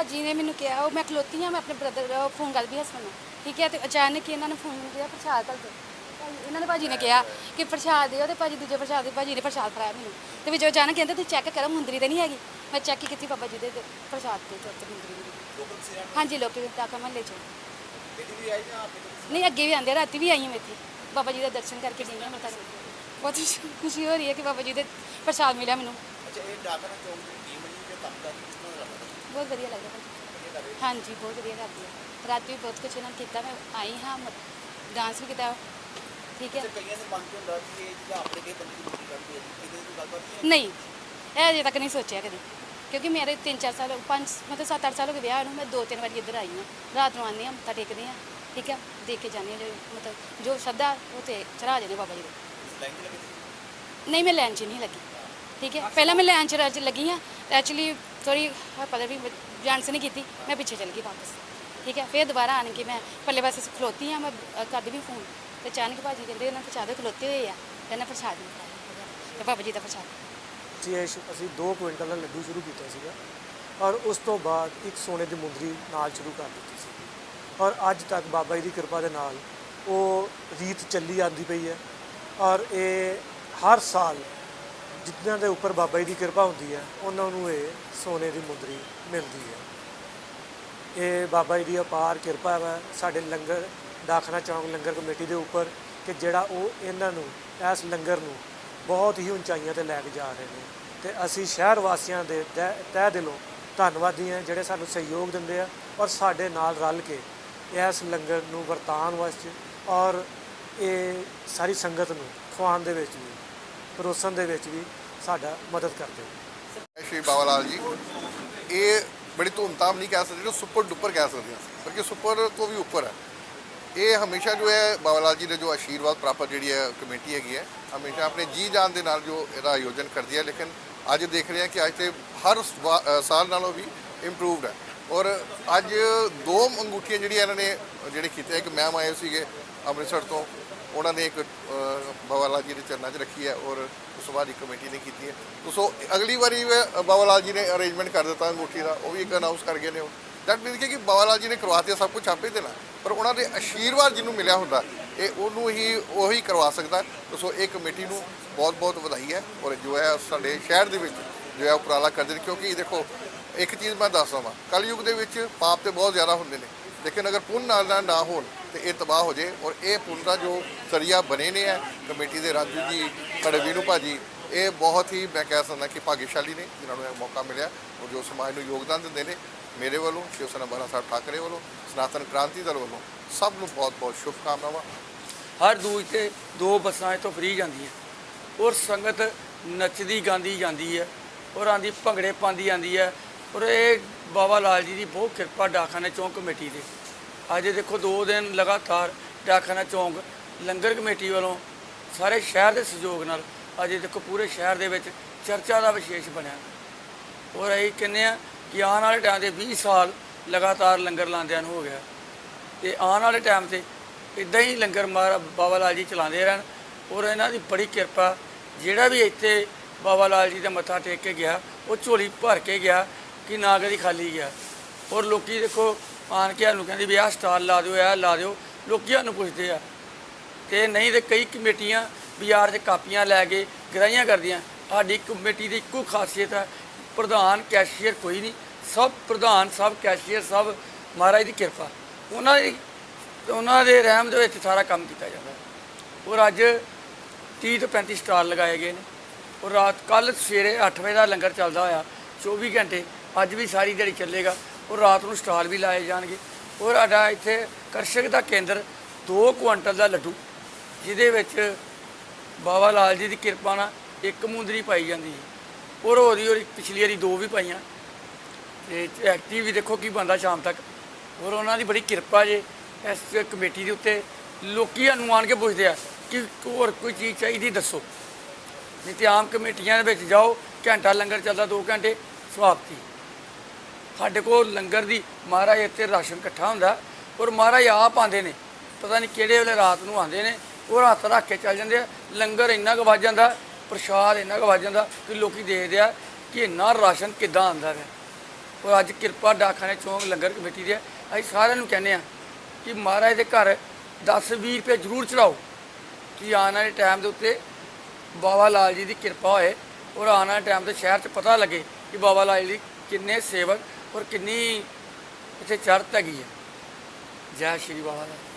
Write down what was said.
ਭਾਜੀ ਨੇ ਮੈਨੂੰ ਕਿਹਾ ਉਹ ਮੈਂ ਖਲੋਤੀ ਹਾਂ ਮੈਂ ਆਪਣੇ ਬ੍ਰਦਰ ਫੋਨ ਕਰਦੀ ਹਸਬੰਦ ਨੂੰ। ਠੀਕ ਹੈ ਤੇ ਅਚਾਨਕ ਹੀ ਇਹਨਾਂ ਨੇ ਫੋਨ ਕੀਤਾ ਪ੍ਰਸ਼ਾਦ ਕਰ ਦਿਓ। ਭਾਜੀ- ਇਹਨਾਂ ਨੇ ਭਾਜੀ ਨੇ ਕਿਹਾ ਕਿ ਪ੍ਰਸ਼ਾਦ ਦਿਓ ਤੇ ਭਾਜੀ ਦੂਜੇ ਪ੍ਰਸ਼ਾਦ ਦੇ ਭਾਜੀ ਨੇ ਪ੍ਰਸ਼ਾਦ ਫੜਾਇਆ ਮੈਨੂੰ। ਤੇ ਵਿੱਚ ਅਚਾਨਕ ਕਹਿੰਦੇ ਤੁਸੀਂ ਚੈੱਕ ਕਰੋ ਮੁੰਦਰੀ ਤੇ ਨਹੀਂ ਹੈਗੀ? ਮੈਂ ਚੈੱਕ ਕੀਤੀ ਬਾਬਾ ਜੀ ਦੇ ਤੇ ਪ੍ਰਸ਼ਾਦ ਤੇ ਚੌਥ ਮੁੰਦਰੀ ਦੀ ਹਾਂਜੀ ਲੋਕੀ ਟਾਕਾ ਮਹੱਲੇ ਚੋਂ। ਨਹੀਂ ਅੱਗੇ ਵੀ ਆਉਂਦੇ ਆ, ਰਾਤੀ ਵੀ ਆਈ ਹਾਂ ਮੈਂ ਇੱਥੇ। ਬਾਬਾ ਜੀ ਦਾ ਦਰਸ਼ਨ ਕਰਕੇ ਗਈ ਹਾਂ ਟੇਕ ਕੇ। ਬਹੁਤ ਖੁਸ਼ੀ ਹੋ ਰਹੀ ਹੈ ਕਿ ਬਾਬਾ ਜੀ ਦੇ ਪ੍ਰਸ਼ਾਦ ਮਿਲਿਆ ਮੈਨੂੰ। ਅੱਛਾ ਇਹ ਡਾਕਨਾ ਚੌਂਕ ਦੀ ਟੀਮ ਹੈ ਜੀ ਤੇ ਲੱਗਦਾ ਬਹੁਤ ਵਧੀਆ ਲੱਗਦਾ ਭਾਜੀ। ਹਾਂਜੀ ਬਹੁਤ ਵਧੀਆ ਕਰਦੀ ਹੈ ਰਾਤੀ ਵੀ ਬਹੁਤ ਕੁਝ ਇਹਨਾਂ ਨੇ ਕੀਤਾ ਮੈਂ ਆਈ ਹਾਂ ਡਾਂਸ ਵੀ ਕੀਤਾ। ਠੀਕ ਹੈ। ਤੇ ਕਈਆਂ ਦੇ ਮਨ 'ਚ ਹੁੰਦਾ ਕਿ ਇਹ ਜਿਹੜਾ ਆਪਣੇ ਕੇ ਬੰਦੇ ਦੀ ਕਰਦੀ ਹੈ ਜੀ ਇਹਦੇ ਦੀ ਗੱਲਬਾਤ ਨਹੀਂ ਇਹ ਅਜੇ ਤੱਕ ਨਹੀਂ ਸੋਚਿਆ ਕਦੀ। ਕਿਉਂਕਿ ਮੇਰੇ 3-4 ਸਾਲ 5 ਮਤਲਬ 7-8 ਸਾਲ ਹੋ ਗਏ ਵਿਆਹ ਨੂੰ ਮੈਂ ਦੋ ਤਿੰਨ ਵਾਰੀ ਇੱਧਰ ਆਈ ਹਾਂ। ਰਾਤ ਨੂੰ ਆਉਂਦੇ ਹਾਂ ਮੱਥਾ ਟੇਕਦੇ ਹਾਂ। ਠੀਕ ਹੈ ਦੇਖ ਕੇ ਜਾਂਦੇ ਹਾਂ ਜੋ ਮਤਲਬ ਜੋ ਸ਼ਰਧਾ ਉਹ ਤੇ ਚੜਾ ਜਾਂਦੇ ਬਾਬਾ ਜੀ ਦੇ। ਨਹੀਂ ਮੈਂ ਲਾਈਨ 'ਚ ਨਹੀਂ ਲੱਗੀ। ਠੀਕ ਹੈ ਪਹਿਲਾਂ ਮੈਂ ਲਾਈਨ 'ਚ ਰੱਜ ਲੱਗੀ ਹਾਂ ਐਕਚੁਅਲੀ ਥੋੜੀ ਪਤਾ ਵੀ ਜਾਣਸ ਨਹੀਂ ਕੀਤੀ ਮੈਂ ਪਿੱਛੇ ਚਲ ਗਈ ਵਾਪਸ। ਠੀਕ ਹੈ ਫਿਰ ਦੁਬਾਰਾ ਆਣ ਕੇ ਮੈਂ ਪੱਲੇ ਪਾਸੇ ਖਲੋਤੀ ਹਾਂ ਮੈਂ ਅ, ਕਰਦੀ ਵੀ ਫੋਨ ਤੇ ਅਚਾਨਕ ਭਾਜੀ ਕਹਿੰਦੇ ਉਹਨਾਂ ਪ੍ਰਸ਼ਾਦ ਖਲੋਤੇ ਹੋਏ ਆ ਕਹਿੰਦਾ ਪ੍ਰਸ਼ਾਦ ਨਹੀਂ ਖਾਇਆ ਤੇ ਬਾਬਾ ਜੀ ਦਾ ਪ੍ਰਸ਼ਾਦ ਜੀ ਇਹ ਅਸੀਂ 2 ਕੁਇੰਟਲ ਦਾ ਲੱਡੂ ਸ਼ੁਰੂ ਕੀਤਾ ਸੀਗਾ ਔਰ ਉਸ ਤੋਂ ਬਾਅਦ ਇੱਕ ਸੋਨੇ ਦੀ ਮੁੰਦਰੀ ਨਾਲ ਸ਼ੁਰੂ ਕਰ ਦਿੱਤੀ ਸੀ। ਔਰ ਅੱਜ ਤੱਕ ਬਾਬਾ ਜੀ ਦੀ ਕਿਰਪਾ ਦੇ ਨਾਲ ਉਹ ਰੀਤ ਚੱਲੀ ਆਂਦੀ ਪਈ ਹੈ ਔਰ ਇਹ ਹਰ ਸਾਲ ਜਿਨ੍ਹਾਂ ਦੇ ਉੱਪਰ ਬਾਬਾ ਜੀ ਦੀ ਕਿਰਪਾ ਹੁੰਦੀ ਹੈ, ਉਹਨਾਂ ਨੂੰ ਇਹ ਸੋਨੇ ਦੀ ਮੁੰਦਰੀ ਮਿਲਦੀ ਹੈ। ਇਹ ਬਾਬਾ ਜੀ ਦੀ ਅਪਾਰ ਕਿਰਪਾ ਹੈ ਸਾਡੇ ਲੰਗਰ ਦਾਖਨਾ ਚੌਂਕ ਲੰਗਰ ਕਮੇਟੀ ਦੇ ਉੱਪਰ, ਕਿ ਜਿਹੜਾ ਉਹ ਇਹਨਾਂ ਨੂੰ, ਇਸ ਲੰਗਰ ਨੂੰ ਬਹੁਤ ਹੀ ਉਚਾਈਆਂ ਤੇ ਲੈ ਕੇ ਜਾ ਰਹੇ ਨੇ। ਤੇ ਅਸੀਂ ਸ਼ਹਿਰ ਵਾਸੀਆਂ ਦੇ ਤਹਿ ਤਹਿ ਦਿਲੋਂ ਧੰਨਵਾਦੀ ਹਾਂ, ਜਿਹੜੇ ਸਾਨੂੰ ਸਹਿਯੋਗ ਦਿੰਦੇ ਆ ਔਰ ਸਾਡੇ ਨਾਲ ਰਲ ਕੇ ਇਸ ਲੰਗਰ ਨੂੰ ਵਰਤਾਨ ਵਾਸਤੇ ਔਰ ਇਹ ਸਾਰੀ ਸੰਗਤ ਨੂੰ ਖਵਾਉਣ ਦੇ ਵਿੱਚ ਵੀ ਪਰੋਸਣ ਦੇ ਵਿੱਚ ਵੀ ਸਾਡਾ ਮਦਦ ਕਰਦੇ ਨੇ। ਸ਼੍ਰੀ ਬਾਬਾ ਲਾਲ ਜੀ। ਇਹ ਬੜੀ ਧੂਮਧਾਮ ਨਹੀਂ ਕਹਿ ਸਕਦੇ ਜੋ ਸੁਪਰ ਡੁਪਰ ਕਹਿ ਸਕਦੇ ਹਾਂ। ਬਲਕਿ ਸੁਪਰ ਤੋਂ ਵੀ ਉੱਪਰ ਹੈ। ਇਹ ਹਮੇਸ਼ਾ ਜੋ ਹੈ ਬਾਬਾ ਲਾਲ ਜੀ ਦੇ ਜੋ ਆਸ਼ੀਰਵਾਦ ਪ੍ਰਾਪਤ ਜਿਹੜੀ ਹੈ ਕਮੇਟੀ ਹੈਗੀ ਹੈ ਹਮੇਸ਼ਾ ਆਪਣੇ ਜੀ ਜਾਨ ਦੇ ਨਾਲ ਜੋ ਇਹਦਾ ਆਯੋਜਨ ਕਰਦੀ ਹੈ। ਲੇਕਿਨ ਅੱਜ ਦੇਖ ਰਹੇ ਹਾਂ ਕਿ ਅੱਜ ਤੇ ਹਰ ਸਵਾ- ਸਾਲ ਨਾਲੋਂ ਵੀ ਇੰਪਰੂਵਡ ਹੈ। ਔਰ ਅੱਜ ਦੋ ਅੰਗੂਠੀਆਂ ਜਿਹੜੀਆਂ ਇਹਨਾਂ ਨੇ ਜਿਹੜੇ ਕੀਤੇ ਇੱਕ ਮੈਮ ਆਏ ਸੀਗੇ ਅੰਮ੍ਰਿਤਸਰ ਤੋਂ ਉਹਨਾਂ ਨੇ ਇੱਕ ਅ, ਬਾਬਾ ਲਾਲ ਜੀ ਦੇ ਚਰਨਾਂ 'ਚ ਰੱਖੀ ਹੈ। ਔਰ ਉਸ ਤੋਂ ਬਾਅਦ ਇੱਕ ਕਮੇਟੀ ਨੇ ਕੀਤੀ ਹੈ। ਤੋ ਸੋ ਅਗਲੀ ਵਾਰੀ ਬਾਬਾ ਲਾਲ ਜੀ ਨੇ ਅਰੇਂਜਮੈਂਟ ਕਰ ਦਿੱਤਾ ਅੰਗੂਠੀ ਦਾ, ਉਹ ਵੀ ਇੱਕ ਅਨਾਉਂਸ ਕਰ ਗਏ ਨੇ ਉਹ। ਦੈਟ ਮੀਨਸ ਕਿ ਬਾਬਾ ਲਾਲ ਜੀ ਨੇ ਕਰਵਾਤੇ ਸਭ ਕੁਝ ਆਪੇ ਦੇਣਾ। ਪਰ ਉਹਨਾਂ ਦੇ ਆਸ਼ੀਰਵਾਦ ਜਿਹਨੂੰ ਮਿਲਿਆ ਹੁੰਦਾ, ਇਹ ਉਹਨੂੰ ਹੀ, ਉਹੀ ਕਰਵਾ ਸਕਦਾ। ਸੋ ਇਹ ਕਮੇਟੀ ਨੂੰ ਬਹੁਤ ਬਹੁਤ ਵਧਾਈ ਹੈ ਔਰ ਜੋ ਹੈ ਸਾਡੇ ਸ਼ਹਿਰ ਦੇ ਵਿੱਚ ਜੋ ਹੈ ਉਪਰਾਲਾ ਕਰਦੇ ਨੇ। ਕਿਉਂਕਿ ਦੇਖੋ, ਇੱਕ ਚੀਜ਼ ਮੈਂ ਦੱਸ ਵਾਂ ਕਲਯੁਗ ਦੇ ਵਿੱਚ ਪਾਪ ਤੇ ਬਹੁਤ ਜ਼ਿਆਦਾ ਹੁੰਦੇ ਨੇ। ਲੇਕਿਨ ਅਗਰ ਪੁੰਨ ਨਾਲ ਨਾ- ਨਾ ਹੋਣ ਤੇ ਇਹ ਤਬਾਹ ਹੋ ਜੇ ਔਰ ਇਹ ਪੁੰਨ ਦਾ ਜੋ ਸਰੀਆ ਬਣੇ ਨੇ ਹੈ, ਕਮੇਟੀ ਦੇ ਰਾਜੂ ਜੀ ਸਾਡੇ ਵੀਨੂ ਭਾਜੀ, ਇਹ ਬਹੁਤ ਹੀ ਮੈਂ ਕਹਿ ਸਕਦਾ ਕਿ ਭਾਗਸ਼ਾਲੀ ਨੇ, ਜਿਨ੍ਹਾਂ ਨੂੰ ਇਹ ਮੌਕਾ ਮਿਲਿਆ ਔਰ ਜੋ ਸਮਾਜ ਨੂੰ ਯੋਗਦਾਨ ਦਿੰਦੇ ਨੇ, ਮੇਰੇ ਵੱਲੋਂ ਸ਼ਿਵ ਸੈਨਾ ਬਾਲਾ ਸਾਹਿਬ ਠਾਕਰੇ ਵੱਲੋਂ, ਸਨਾਤਨ ਕ੍ਰਾਂਤੀ ਦਲ ਵੱਲੋਂ, ਸਭ ਨੂੰ ਬਹੁਤ ਬਹੁਤ ਸ਼ੁਭਕਾਮਨਾਵਾਂ। ਹਰ ਦੂਜ ਤੇ ਦੋ ਬੱਸਾਂ ਇੱਥੋਂ ਫਰੀ ਜਾਂਦੀਆਂ। ਔਰ ਸੰਗਤ ਨੱਚਦੀ ਗਾਉਂਦੀ ਜਾਂਦੀ ਹੈ, ਔਰ ਆਂਦੀ ਭੰਗੜੇ ਪਾਉਂਦੀ ਜਾਂਦੀ ਹੈ, ਔਰ ਇਹ ਬਾਬਾ ਲਾਲ ਜੀ ਦੀ ਬਹੁਤ ਕਿਰਪਾ ਡਾਕਖਾਨਾ ਚੌਂਕ ਕਮੇਟੀ ਦੇ ਅੱਜ ਦੇਖੋ ਦੋ ਦਿਨ ਲਗਾਤਾਰ ਡਾਕਖਾਨਾ ਚੌਂਕ ਲੰਗਰ ਕਮੇਟੀ ਵੱਲੋਂ ਸਾਰੇ ਸ਼ਹਿਰ ਦੇ ਸਹਿਯੋਗ ਨਾਲ ਅੱਜ ਦੇਖੋ ਪੂਰੇ ਸ਼ਹਿਰ ਦੇ ਵਿੱਚ ਚਰਚਾ ਦਾ ਵਿਸ਼ੇਸ਼ ਬਣਿਆ। ਔਰ ਅਸੀਂ ਕਹਿੰਦੇ ਆ ਕਿ ਆਉਣ ਵਾਲੇ ਟਾਈਮ ਦੇ 20 ਸਾਲ ਲਗਾਤਾਰ ਲੰਗਰ ਲਾਉਂਦਿਆਂ ਨੂੰ ਹੋ ਗਿਆ। ਤੇ ਆਉਣ ਵਾਲੇ ਟਾਈਮ ਤੇ ਇਦਾਂ ਹੀ ਲੰਗਰ ਮਾਰ ਬਾਬਾ ਲਾਲ ਜੀ ਚਲਾਉਂਦੇ ਰਹਿਣ। ਔਰ ਇਹਨਾਂ ਦੀ ਬੜੀ ਕਿਰਪਾ, ਜਿਹੜਾ ਵੀ ਇੱਥੇ ਬਾਬਾ ਲਾਲ ਜੀ ਦਾ ਮੱਥਾ ਟੇਕ ਕੇ ਗਿਆ, ਉਹ ਝੋਲੀ ਭਰ ਕੇ ਗਿਆ ਕਿ ਨਾ ਕਦੀ ਖਾਲੀ ਗਿਆ। ਔਰ ਲੋਕੀ ਦੇਖੋ ਆਣ ਕੇ ਸਾਨੂੰ ਕਹਿੰਦੇ ਵੀ ਆਹ ਸਟਾਲ ਲਾ ਦਿਓ ਇਹ ਲਾ ਦਿਓ। ਲੋਕੀ ਸਾਨੂੰ ਪੁੱਛਦੇ ਆ ਤੇ ਨਹੀਂ ਤੇ ਕਈ ਕਮੇਟੀਆਂ ਬਾਜ਼ਾਰ 'ਚ ਕਾਪੀਆਂ ਲੈ ਕੇ ਗਰਾਈਆਂ ਕਰਦੀਆਂ। ਸਾਡੀ ਕਮੇਟੀ ਦੀ ਇੱਕੋ ਖਾਸੀਅਤ ਹੈ, ਪ੍ਰਧਾਨ, ਕੈਸ਼ੀਅਰ ਕੋਈ ਨਹੀਂ। ਸਭ ਪ੍ਰਧਾਨ, ਸਭ ਕੈਸ਼ੀਅਰ, ਸਭ ਮਹਾਰਾਜ ਦੀ ਕਿਰਪਾ। ਉਹਨਾਂ ਦੀ, ਉਹਨਾਂ ਦੇ ਰਹਿਮ ਦੇ ਵਿੱਚ ਸਾਰਾ ਕੰਮ ਕੀਤਾ ਜਾਂਦਾ ਔਰ ਅੱਜ 30 ਤੋਂ 35 ਸਟਾਲ ਲਗਾਏ ਗਏ ਨੇ। ਔਰ ਰਾਤ ਕੱਲ ਸਵੇਰੇ 8 ਵਜੇ ਦਾ ਲੰਗਰ ਚੱਲਦਾ ਹੋਇਆ 24 ਘੰਟੇ, ਅੱਜ ਵੀ ਸਾਰੀ ਦਿਹਾੜੀ ਚੱਲੇਗਾ। ਔਰ ਰਾਤ ਨੂੰ ਸਟਾਲ ਵੀ ਲਾਏ ਜਾਣਗੇ। ਔਰ ਸਾਡਾ ਇੱਥੇ ਕਰਸ਼ਕ ਦਾ ਕੇਂਦਰ 2 ਕੁਆਂਟਲ ਦਾ ਲੱਡੂ ਜਿਹਦੇ ਵਿੱਚ ਬਾਬਾ ਲਾਲ ਜੀ ਦੀ ਕਿਰਪਾ ਨਾਲ ਇੱਕ ਮੁੰਦਰੀ ਪਾਈ ਜਾਂਦੀ ਹੈ ਔਰ ਉਹਦੀ ਉਹਦੀ ਪਿਛਲੀ ਵਾਰੀ ਦੋ ਵੀ ਪਾਈਆਂ। ਤੇ ਐਕਟਿਵ ਵੀ ਦੇਖੋ ਕੀ ਬੰਦਾ ਸ਼ਾਮ ਤੱਕ। ਔਰ ਉਹਨਾਂ ਦੀ ਬੜੀ ਕਿਰਪਾ ਜੇ ਇਸ ਕਮੇਟੀ ਦੇ ਉੱਤੇ ਲੋਕੀ ਸਾਨੂੰ ਆਣ ਕੇ ਪੁੱਛਦੇ ਆ ਕਿ ਹੋਰ ਕੋਈ ਚੀਜ਼ ਚਾਹੀਦੀ ਦੱਸੋ। ਨਹੀਂ ਤੇ ਆਮ ਕਮੇਟੀਆਂ ਦੇ ਵਿੱਚ ਜਾਓ, ਘੰਟਾ ਲੰਗਰ ਚੱਲਦਾ 2 ਘੰਟੇ ਸਵਾਪਤੀ ਸਾਡੇ ਕੋਲ ਲੰਗਰ ਦੀ ਮਹਾਰਾਜ ਇੱਥੇ ਰਾਸ਼ਨ ਇਕੱਠਾ ਹੁੰਦਾ ਔਰ ਮਹਾਰਾਜ ਆਪ ਆਉਂਦੇ ਨੇ। ਪਤਾ ਨਹੀਂ ਕਿਹੜੇ ਵੇਲੇ ਰਾਤ ਨੂੰ ਆਉਂਦੇ ਨੇ। ਉਹ ਹੱਥ ਰੱਖ ਕੇ ਚੱਲ ਜਾਂਦੇ ਆ। ਲੰਗਰ ਇੰਨਾ ਕੁ ਵੱਜ ਜਾਂਦਾ, ਪ੍ਰਸ਼ਾਦ ਇੰਨਾ ਕੁ ਵੱਜ ਜਾਂਦਾ ਕਿ ਲੋਕੀ ਦੇਖਦੇ ਆ ਕਿ ਇੰਨਾ ਰਾਸ਼ਨ ਕਿੱਦਾਂ ਆਉਂਦਾ ਹੈ ਔਰ ਅੱਜ ਕਿਰਪਾ ਡਾਕਖਾਨੇ ਚੌਂਕ ਲੰਗਰ ਕਮੇਟੀ ਦੇ ਅਸੀਂ ਸਾਰਿਆਂ ਨੂੰ ਕਹਿੰਦੇ ਆ ਕਿ ਮਹਾਰਾਜ ਦੇ ਘਰ 10 20 ਰੁਪਏ ਜ਼ਰੂਰ ਚੜਾਓ ਕਿ ਆਉਣ ਵਾਲੇ ਟਾਈਮ ਦੇ ਉੱਤੇ ਬਾਬਾ ਲਾਲ ਜੀ ਦੀ ਕਿਰਪਾ ਹੋਏ ਔਰ ਆਉਣ ਵਾਲੇ ਟਾਈਮ ਤੇ ਸ਼ਹਿਰ 'ਚ ਪਤਾ ਲੱਗੇ ਕਿ ਬਾਬਾ ਲਾਲ ਜੀ ਦੀ ਕਿੰਨੇ ਸੇਵਕ ਔਰ ਕਿੰਨੀ ਇੱਥੇ ਚੜ੍ਹਤ ਹੈਗੀ ਹੈ ਜੈ ਸ਼੍ਰੀ ਬਾਬਾ ਲਾਲ